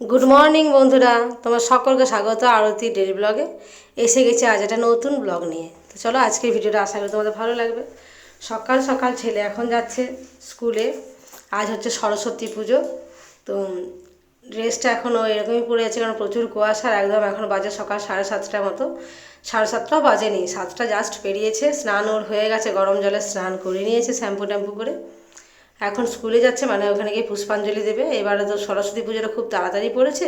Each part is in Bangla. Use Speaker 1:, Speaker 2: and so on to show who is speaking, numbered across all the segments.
Speaker 1: গুড মর্নিং বন্ধুরা। তোমার সকলকে স্বাগত আরতি ডেলি ব্লগে এসে গেছে আজ একটা নতুন ব্লগ নিয়ে। তো চলো আজকের ভিডিওটা আশা করি তোমাদের ভালো লাগবে। সকাল সকাল ছেলে এখন যাচ্ছে স্কুলে। আজ হচ্ছে সরস্বতী পুজো। তো ড্রেসটা এখনও এরকমই পড়ে আছে, কারণ প্রচুর কুয়াশার একদম এখন বাজে সকাল সাড়ে সাতটার মতো। সাড়ে সাতটাও বাজেনি, সাতটা জাস্ট পেরিয়েছে। স্নান ওর হয়ে গেছে, গরম জলে স্নান করে নিয়েছে শ্যাম্পু ট্যাম্পু করে। এখন স্কুলে যাচ্ছে মানে ওখানে গিয়ে পুষ্পাঞ্জলি দেবে। এবারে তো সরস্বতী পুজোটা খুব তাড়াতাড়ি পড়েছে,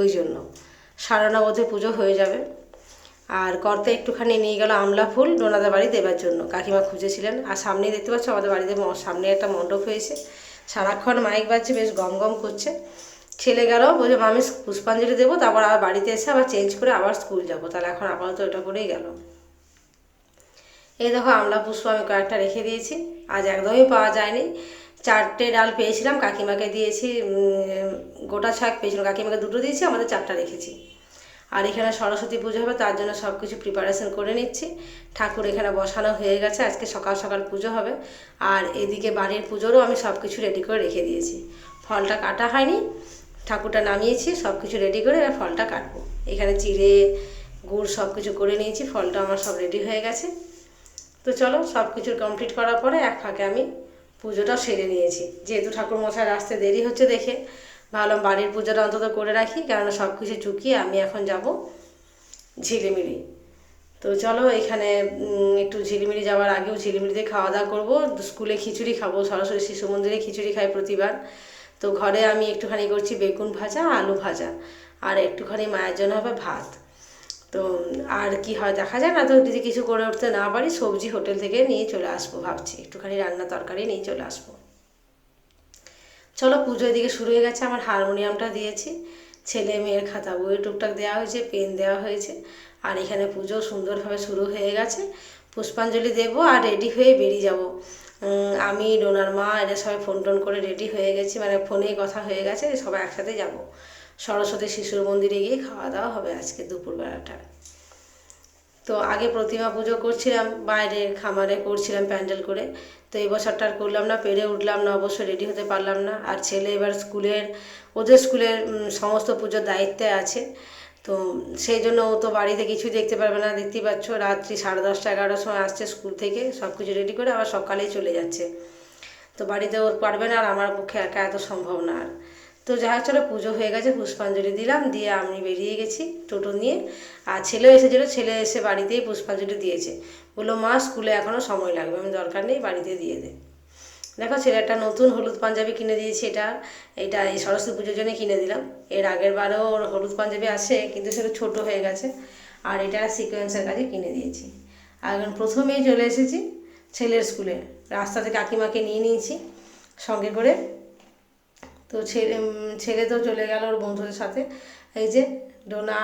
Speaker 1: ওই জন্য। সাড়ে ন বোধে পুজো হয়ে যাবে। আর করতে একটুখানি নিয়ে গেল আমলা ফুল ডোনাদের বাড়ি দেবার জন্য। কাকিমা খুঁজেছিলেন। আর সামনেই দেখতে পাচ্ছ আমাদের বাড়িতে সামনে একটা মণ্ডপ হয়েছে। সারাক্ষণ মাইক বাজছে, বেশ গম গম করছে। ছেলে গেল, বলছে আমি পুষ্পাঞ্জলি দেবো, তারপর আবার বাড়িতে এসে আবার চেঞ্জ করে আবার স্কুল যাব। তাহলে এখন আপাতত এটা করেই গেল। এই দেখো, আমলা পুষ্প আমি কয়েকটা রেখে দিয়েছি। আজ একদমই পাওয়া যায়নি। চারটে ডাল পেয়েছিলাম, কাকিমাকে দিয়েছি গোটা ছাক পেয়েছিলাম। কাকিমাকে দুটো দিয়েছি, আমাদের চারটা রেখেছি। আর এখানে সরস্বতী পুজো হবে, তার জন্য সব কিছু প্রিপারেশন করে নিচ্ছি। ঠাকুর এখানে বসানো হয়ে গেছে, আজকে সকাল সকাল পুজো হবে। আর এদিকে বাড়ির পুজোরও আমি সব কিছু রেডি করে রেখে দিয়েছি। ফলটা কাটা হয়নি, ঠাকুরটা নামিয়েছি সব কিছু রেডি করে এবার ফলটা কাটবো। এখানে চিড়ে, গুড় সব কিছু করে নিয়েছি, ফলটা আমার সব রেডি হয়ে গেছে। তো চলো সব কিছু কমপ্লিট করার পরে এক ফাঁকে আমি পুজোটা সেরে নিয়েছি। যেহেতু ঠাকুর মশাই আসতে দেরি হচ্ছে দেখে, ভাবলাম বাড়ির পুজোটা অন্তত করে রাখি, কেননা সব কিছু চুকিয়ে আমি এখন যাব ঝিলিমিলি। তো চলো এখানে একটু ঝিলিমিলি যাওয়ার আগেও ঝিলিমিলিতে খাওয়া দাওয়া করব। স্কুলে খিচুড়ি খাব সরাসরি শিশু মন্দিরে খিচুড়ি খাই প্রতিবার। তো ঘরে আমি একটুখানি করছি বেগুন ভাজা, আলু ভাজা। আর একটুখানি মায়ের জন্য হবে ভাত। তো আর কি হয় দেখা যায় না, তো যদি কিছু করে উঠতে না পারি, সবজি হোটেল থেকে নিয়ে চলে আসব ভাবছি। একটুখানি রান্না তরকারি নিয়ে চলে আসব। চলো পুজো এদিকে শুরু হয়ে গেছে, আমার হারমোনিয়ামটা দিয়েছি। ছেলে মেয়ের খাতা বই টুকটাক দেওয়া হয়েছে, পেন দেওয়া হয়েছে। আর এখানে পুজো সুন্দরভাবে শুরু হয়ে গেছে। পুষ্পাঞ্জলি দেব আর রেডি হয়ে বেরিয়ে যাব। আমি ডোনার মা, এরা সবাই ফোন টোন করে রেডি হয়ে গেছি। মানে ফোনেই কথা হয়ে গেছে সবাই একসাথে যাব। সরস্বতী শিশুর মন্দিরে গিয়ে খাওয়া দাওয়া হবে আজকে দুপুরবেলাটা। তো আগে প্রতিমা পুজো করছিলাম, বাইরে খামারে করছিলাম প্যান্ডেল করে। তো এই বছরটা আর করলাম না, পেরে উঠলাম না, অবশ্য রেডি হতে পারলাম না। আর ছেলে এবার স্কুলের, ওদের স্কুলের সমস্ত পুজোর দায়িত্বে আছে। তো সেই জন্য ও তো বাড়িতে কিছুই দেখতে পারবে না, দেখতেই পাচ্ছ রাত্রি সাড়ে দশটা, এগারোটার সময় আসছে স্কুল থেকে সব কিছু রেডি করে আবার সকালেই চলে যাচ্ছে। তো বাড়িতে ওর পারবে না আর আমার পক্ষে একা এত সম্ভব না আর। তো যাই হোক, চলো পুজো হয়ে গেছে, পুষ্পাঞ্জলি দিলাম, দিয়ে আমি বেরিয়ে গেছি টোটো নিয়ে। আর ছেলেও এসেছিল, ছেলে এসে বাড়িতেই পুষ্পাঞ্জলি দিয়েছে। বলল, মা, স্কুলে এখনও সময় লাগবে, আমি দরকার নেই, বাড়িতে দিয়ে দে। দেখো, ছেলেটা নতুন হলুদ পাঞ্জাবি কিনে দিয়েছি, এটা এটা এই সরস্বতী পুজোর জন্য কিনে দিলাম। এর আগের বারেও ওর হলুদ পাঞ্জাবি আসে, কিন্তু সেটা ছোট হয়ে গেছে। আর এটা সিকোয়েন্সের কাছে কিনে দিয়েছি। আর প্রথমেই চলে এসেছি ছেলের স্কুলে। রাস্তা থেকে কাকিমাকে নিয়ে নিয়েছি সঙ্গে করে। তো ছেলে ছেলে তো চলে গেল ওর বন্ধুদের সাথে। এই যে ডোনা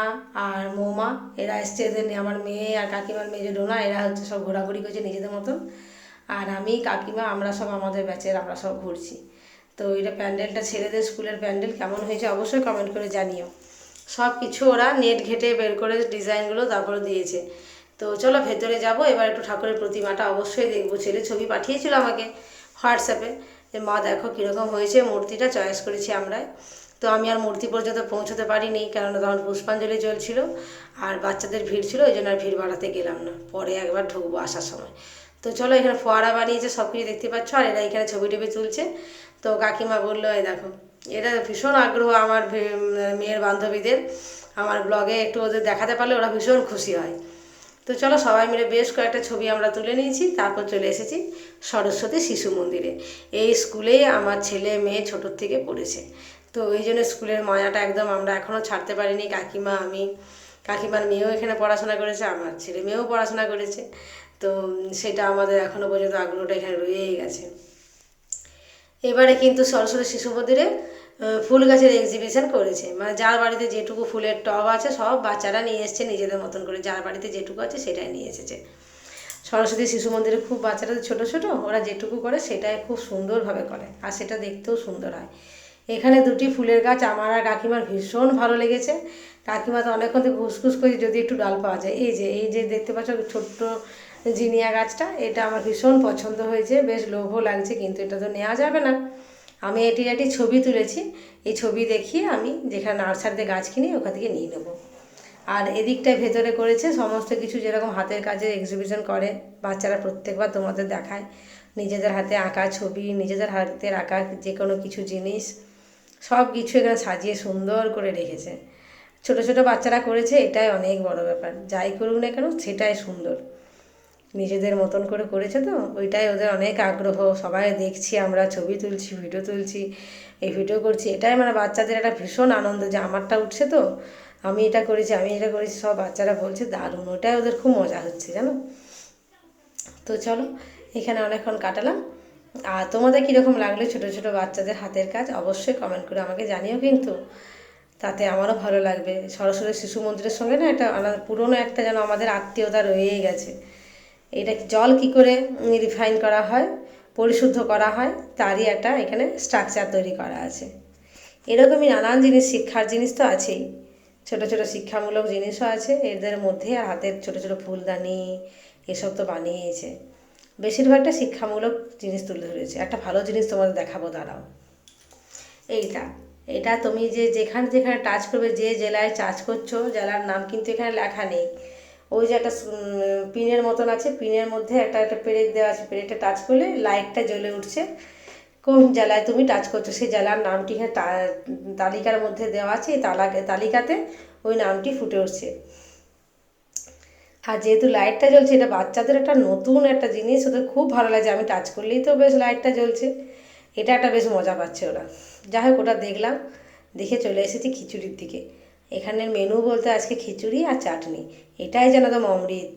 Speaker 1: আর মৌমা, এরা এসছে এদের নিয়ে, আমার মেয়ে আর কাকিমার মেয়ে যে ডোনা, এরা হচ্ছে সব ঘোরাঘুরি করছে নিজেদের মতন। আর আমি, কাকিমা, আমরা সব আমাদের ব্যাচের, আমরা সব ঘুরছি। তো এটা প্যান্ডেলটা ছেলেদের স্কুলের প্যান্ডেল, কেমন হয়েছে অবশ্যই কমেন্ট করে জানিও। সব কিছু ওরা নেট ঘেটে বের করে ডিজাইনগুলো তারপরে দিয়েছে। তো চলো ভেতরে যাব, এবার একটু ঠাকুরের প্রতিমাটা অবশ্যই দেখব। ছেলে ছবি পাঠিয়েছিল আমাকে, হোয়াটসঅ্যাপে। যে মা দেখো কীরকম হয়েছে, মূর্তিটা চয়েস করেছি আমরা তো আমি আর মূর্তি পর্যন্ত পৌঁছতে পারিনি, কেননা তখন পুষ্পাঞ্জলি চলছিল আর বাচ্চাদের ভিড় ছিল, ওই জন্য আর ভিড় বাড়াতে গেলাম না। পরে একবার ঢুকবো আসার সময়। তো চলো এখানে ফোয়ারা বানিয়েছে সব কিছু দেখতে পাচ্ছ, আর এরা এখানে ছবি টবি তুলছে। তো কাকিমা বলল, এই দেখো, এটা ভীষণ আগ্রহ আমার মেয়ের বান্ধবীদের। আমার ব্লগে একটু ওদের দেখাতে পারলে ওরা ভীষণ খুশি হয়। তো চলো সবাই মিলে বেশ কয়েকটা ছবি আমরা তুলে নিয়েছি, তারপর চলে এসেছি সরস্বতী শিশু মন্দিরে। এই স্কুলেই আমার ছেলে মেয়ে ছোটোর থেকে পড়েছে। তো ওই জন্য স্কুলের মায়াটা একদম আমরা এখনও ছাড়তে পারিনি, কাকিমা আমি, কাকিমার মেয়েও এখানে পড়াশোনা করেছে, আমার ছেলে মেয়েও পড়াশোনা করেছে। তো সেটা আমাদের এখনও পর্যন্ত আগ্রহটা এখানে রয়েই গেছে। এবারে কিন্তু সরস্বতী শিশু মন্দিরে ফুল গাছের এক্সিবিশন করেছে। মানে যার বাড়িতে যেটুকু ফুলের টব আছে, সব বাচ্চারা নিয়ে এসছে নিজেদের মতন করে। যার বাড়িতে যেটুকু আছে সেটাই নিয়ে এসেছে। সরস্বতী শিশু মন্দিরে খুব বাচ্চারা ছোটো ছোটো, ওরা যেটুকু করে সেটাই খুব সুন্দরভাবে করে। আর সেটা দেখতেও সুন্দর হয়। এখানে দুটি ফুলের গাছ, আমার আর কাকিমার ভীষণ ভালো লেগেছে। কাকিমা তো অনেকক্ষণ থেকে ঘুসঘুস করে যদি একটু ডাল পাওয়া যায়। এই যে এই যে দেখতে পাচ্ছ ছোট্ট জিনিয়া গাছটা, এটা আমার ভীষণ পছন্দ হয়েছে। বেশ লোভও লাগছে, কিন্তু এটা তো নেওয়া যাবে না। আমি এটির একটি ছবি তুলেছি। এই ছবি দেখিয়ে আমি যেখানে নার্সারিতে গাছ কিনি, ওখান থেকে নিয়ে নেব। আর এদিকটায় ভেতরে করেছে সমস্ত কিছু যেরকম হাতের কাজে এক্সিবিশন করে, বাচ্চারা প্রত্যেকবার তোমাদের দেখায়। নিজেদের হাতে আঁকা ছবি, নিজেদের হাতের আঁকা যে কোনো কিছু জিনিস, সব কিছু এখানে সাজিয়ে সুন্দর করে রেখেছে। ছোট ছোট বাচ্চারা করেছে, এটাই অনেক বড় ব্যাপার। যাই করুক না কেন, সেটাই সুন্দর। নিজেদের মতন করে করেছে তো? ওইটাই ওদের অনেক আগ্রহ। সবাই দেখছি আমরা, ছবি তুলছি ভিডিও তুলছি, এই ভিডিও করছি। এটাই মানে বাচ্চাদের একটা ভীষণ আনন্দ যে আমারটা উঠছে তো? আমি এটা করেছি, আমি এটা করেছি, সব বাচ্চারা বলছে, দারুণ ওটাই ওদের খুব মজা হচ্ছে জানো? তো চলো, এখানে অনেকক্ষণ কাটালাম। আর তোমাদের কীরকম লাগল ছোটো ছোটো বাচ্চাদের হাতের কাজ? অবশ্যই কমেন্ট করে আমাকে জানিও কিন্তু। তাতে আমারও ভালো লাগবে। সরস্বতী শিশু মন্দিরের সঙ্গে না একটা পুরনো একটা যেন আমাদের আত্মীয়তা রয়েই গেছে। এটা জল কি করে রিফাইন করা হয়, পরিশুদ্ধ করা হয়, তারই একটা এখানে স্ট্রাকচার তৈরি করা আছে। এরকমই নানান জিনিস, শিক্ষার জিনিস তো আছেই। ছোট ছোট শিক্ষামূলক জিনিসও আছে, এদের মধ্যে আর হাতের ছোট ছোট ফুলদানি এসব তো বানিয়েছে। বেশিরভাগটা শিক্ষামূলক জিনিস তুলে ধরেছে। একটা ভালো জিনিস তোমাদের দেখাবো, দাঁড়াও। এইটা, এটা তুমি যে যেখানে যেখানে টাচ করবে, যে জেলায় চার্জ করছ, জেলার নাম কিন্তু এখানে লেখা নেই। ওই যে একটা পিনের মতন আছে, পিনের মধ্যে একটা একটা পেরেক দেওয়া আছে, পেরেকটা টাচ করলে লাইটটা জ্বলে উঠছে। কোন জেলায় তুমি টাচ করছ? সেই জেলার নামটি হ্যাঁ তালিকার মধ্যে দেওয়া আছে, এই তালাকে, তালিকাতে ওই নামটি ফুটে উঠছে। আর যেহেতু লাইটটা জ্বলছে, এটা বাচ্চাদের একটা নতুন একটা জিনিস, ওদের খুব ভালো লাগছে আমি টাচ করলেই তো বেশ লাইটটা জ্বলছে। এটা একটা বেশ মজা পাচ্ছে ওরা। যাই হোক, ওটা দেখলাম, দেখে চলে এসেছি খিচুড়ির দিকে। এখানের মেনু বলতে আজকে খিচুড়ি আর চাটনি। এটাই যেন তো অমৃত।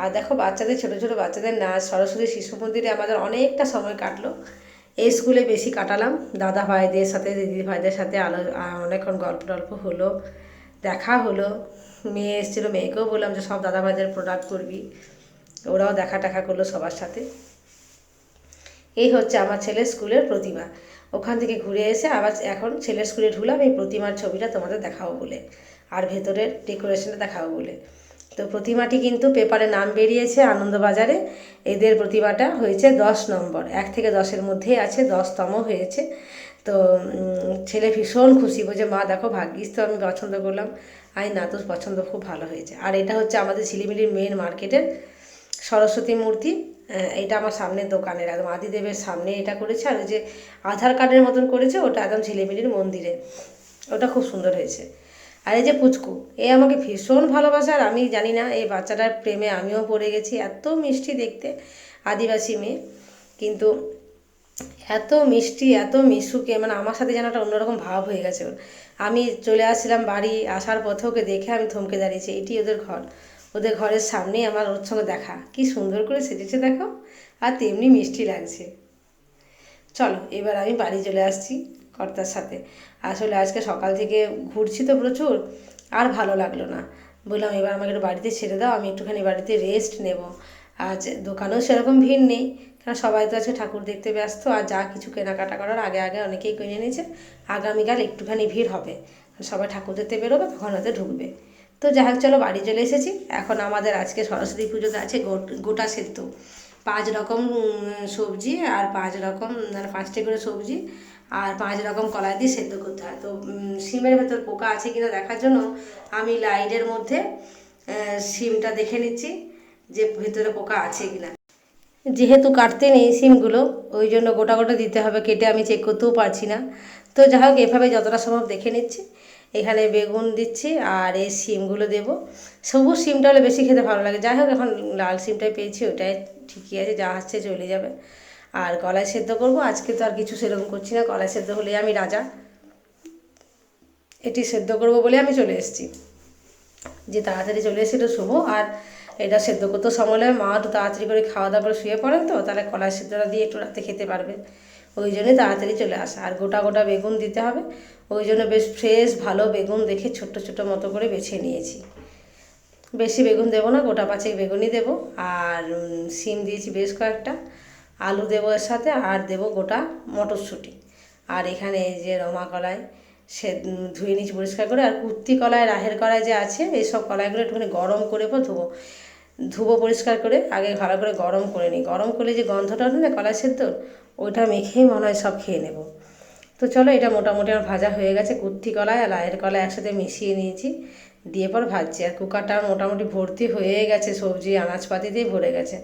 Speaker 1: আর দেখো বাচ্চাদের, ছোটো ছোটো বাচ্চাদের নাচ সরস্বতী শিশু মন্দিরে আমাদের অনেকটা সময় কাটলো। এই স্কুলে বেশি কাটালাম। দাদা ভাইদের সাথে, দিদি ভাইদের সাথে আলো অনেকক্ষণ গল্প টল্প হলো, দেখা হলো। মেয়ে এসেছিল, মেয়েকেও বললাম যে, সব দাদা ভাইদের প্রোডাক্ট করবি। ওরাও দেখা টাকা করল সবার সাথে। এই হচ্ছে আমার ছেলের স্কুলের প্রতিমা। ওখান থেকে ঘুরে এসে আবার এখন ছেলের স্কুলে ঢুকলাম এই প্রতিমার ছবিটা তোমাদের দেখাবো বলে। আর ভেতরের ডেকোরেশনটা দেখাবো বলে। তো প্রতিমাটি কিন্তু পেপারে নাম বেরিয়েছে আনন্দবাজারে। এদের প্রতিমাটা হয়েছে দশ নম্বর। এক থেকে দশের মধ্যেই আছে, দশতম হয়েছে। তো ছেলে ভীষণ খুশি বলছে, মা, দেখো ভাগ্যিস তো আমি পছন্দ করলাম। আই না তো পছন্দ খুব ভালো হয়েছে। আর এটা হচ্ছে আমাদের শিলিমিলির মেন মার্কেটের সরস্বতী মূর্তি। এটা আমার সামনের দোকানের, একদম আদিদেবের সামনে এটা করেছে, আর ওই যে আধার কার্ডের মতন করেছে, ওটা একদম ঝিলিমিলির মন্দিরে। ওটা খুব সুন্দর হয়েছে। আর এই যে পুচকু, এ আমাকে ভীষণ ভালোবাসে, আর আমি জানি না, এই বাচ্চাটার প্রেমে আমিও পড়ে গেছি, এত মিষ্টি দেখতে, আদিবাসী মেয়ে। কিন্তু এত মিষ্টি, এত মিশুকে মানে আমার সাথে যেন একটা অন্যরকম ভাব হয়ে গেছে। আমি চলে আসছিলাম বাড়ি, আসার পথে ওকে দেখে আমি থমকে দাঁড়িয়েছি, এটি ওদের ঘর। ওদের ঘরের সামনেই আমার ওর সঙ্গে দেখা। কি সুন্দর করে সেজেছে দেখো। আর তেমনি মিষ্টি লাগছে। চলো, এবার আমি বাড়ি চলে আসছি কর্তার সাথে। আসলে আজকে সকাল থেকে ঘুরছি তো প্রচুর, আর ভালো লাগল না। বললাম, এবার আমাকে একটু বাড়িতে ছেড়ে দাও, আমি একটুখানি বাড়িতে রেস্ট নেব। আজ দোকানেও সেরকম ভিড় নেই, কারণ সবাই তো আছে ঠাকুর দেখতে ব্যস্ত, আর যা কিছু কেনাকাটা করার আগে আগে অনেকেই কিনে নিয়েছে। আগামীকাল একটুখানি ভিড় হবে। সবাই ঠাকুর দেখতে বেরোবে, তখন হয়তো ঢুকবে। তো যাই হোক চলো বাড়ি চলে এসেছি। এখন আমাদের আজকে সরস্বতী পুজোতে আছে গোটা সেদ্ধ। পাঁচ রকম সবজি আর পাঁচ রকম মানে পাঁচটি করে সবজি আর পাঁচ রকম কলাই দিয়ে সেদ্ধ করতে হয়। তো সিমের ভেতর পোকা আছে কিনা দেখার জন্য আমি লাইটের মধ্যে সিমটা দেখে নিচ্ছি যে ভেতরে পোকা আছে কিনা। যেহেতু কাটতে নেই সিমগুলো, ওই জন্য গোটা গোটা দিতে হবে, কেটে আমি চেক করতেও পারছি না। তো যাই হোক, এভাবে যতটা সম্ভব দেখে নিচ্ছি। এখানে বেগুন দিচ্ছি আর এই সিমগুলো দেব। সবুজ সিমটা হলে বেশি খেতে ভালো লাগে। যাই হোক, এখন লাল সিমটাই পেয়েছি, ওটাই ঠিকই আছে, যা আসছে চলে যাবে। আর কলাই সেদ্ধ করব। আজকে তো আর কিছু সেরকম করছি না। কলাই সেদ্ধ হলেই আমি রাজা। এটি সেদ্ধ করব বলে আমি চলে এসেছি। যে তাড়াতাড়ি চলে এসে একটু শুভ আর এটা সেদ্ধ করতে সময় মা একটু তাড়াতাড়ি করে খাওয়া দাওয়া করে শুয়ে পড়েন তো, তাহলে কলাই সেদ্ধটা দিয়ে একটু রাতে খেতে পারবে। ওই জন্যই তাড়াতাড়ি চলে আসা। আর গোটা গোটা বেগুন দিতে হবে। ওই জন্য বেশ ফ্রেশ ভালো বেগুন দেখে ছোট্ট ছোটো মতো করে বেছে নিয়েছি। বেশি বেগুন দেবো না, গোটা পাঁচেক বেগুনই দেবো। আর সিম দিয়েছি বেশ কয়েকটা। আলু দেবো এর সাথে, আর দেবো গোটা মটরশুঁটি। আর এখানে এই যে রমা কলাই, সে ধুয়ে নিচ্ছি পরিষ্কার করে। আর কুর্তি কলাই, রাহের কলাই যে আছে এইসব কলাইগুলো একটুখানি গরম করে পর ধুবো। ধুবো পরিষ্কার করে, আগে ভালো করে গরম করে নিই। গরম করলে যে গন্ধটা না, কলাই সেদ্ধ ওইটা মেখেই মনে হয় সব খেয়ে নেব। তো চলো এটা মোটামুটি আমার ভাজা হয়ে গেছে কুর্তি কলায় আর লায়ের কলায় একসাথে মিশিয়ে নিয়েছি। দিয়ে পর ভাজছি আর কুকারটা মোটামুটি ভর্তি হয়ে গেছে সবজি আনাজপাতি দিয়ে ভরে গেছে।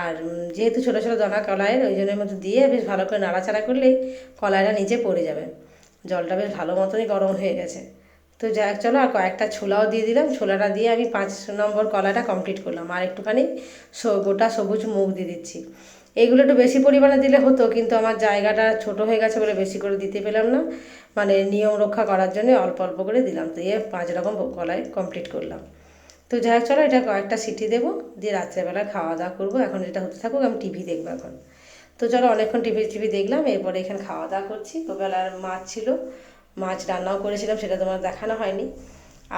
Speaker 1: আর যেহেতু ছোটো ছোটো দানা কলাইয়ের ওই জন্যের মধ্যে দিয়ে বেশ ভালো করে নাড়াচাড়া করলেই কলাইটা নিচে পড়ে যাবে। জলটা বেশ ভালো মতনই গরম হয়ে গেছে। তো যাই হোক, চলো আর কয়েকটা ছোলাও দিয়ে দিলাম। ছোলাটা দিয়ে আমি পাঁচ নম্বর কলাটা কমপ্লিট করলাম। আর একটুখানি গোটা সবুজ মুগ দিয়ে দিচ্ছি। এইগুলো একটু বেশি পরিমাণে দিলে হতো, কিন্তু আমার জায়গাটা ছোট হয়ে গেছে বলে বেশি করে দিতে পেলাম না। মানে নিয়ম রক্ষা করার জন্য অল্প অল্প করে দিলাম তো দিয়ে পাঁচ রকম কলাই কমপ্লিট করলাম। তো যাই হোক, চলো এটা কয়েকটা সিটি দেবো, দিয়ে রাত্রেবেলা খাওয়া দাওয়া করব। এখন যেটা হতে থাকুক, আমি টিভি দেখব এখন। তো চলো অনেকক্ষণ টিভি টিভি দেখলাম, এরপরে এখানে খাওয়া দাওয়া করছি। দুবেলার মাছ ছিল, মাছ রান্নাও করেছিলাম, সেটা তোমার দেখানো হয়নি।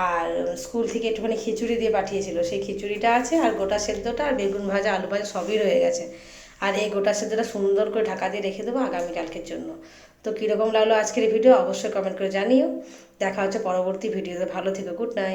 Speaker 1: আর স্কুল থেকে একটুখানি খিচুড়ি দিয়ে পাঠিয়েছিল, সেই খিচুড়িটা আছে, আর গোটা সেদ্ধটা আর বেগুন ভাজা, আলু ভাজা সবই রয়ে গেছে। আর এই গোটা সেদ্ধটা সুন্দর করে ঢাকা দিয়ে রেখে দেবো আগামীকালকের জন্য। তো কীরকম লাগল আজকের ভিডিও অবশ্যই কমেন্ট করে জানিও। দেখা হচ্ছে পরবর্তী ভিডিওতে। ভালো থেকো গুড নাইট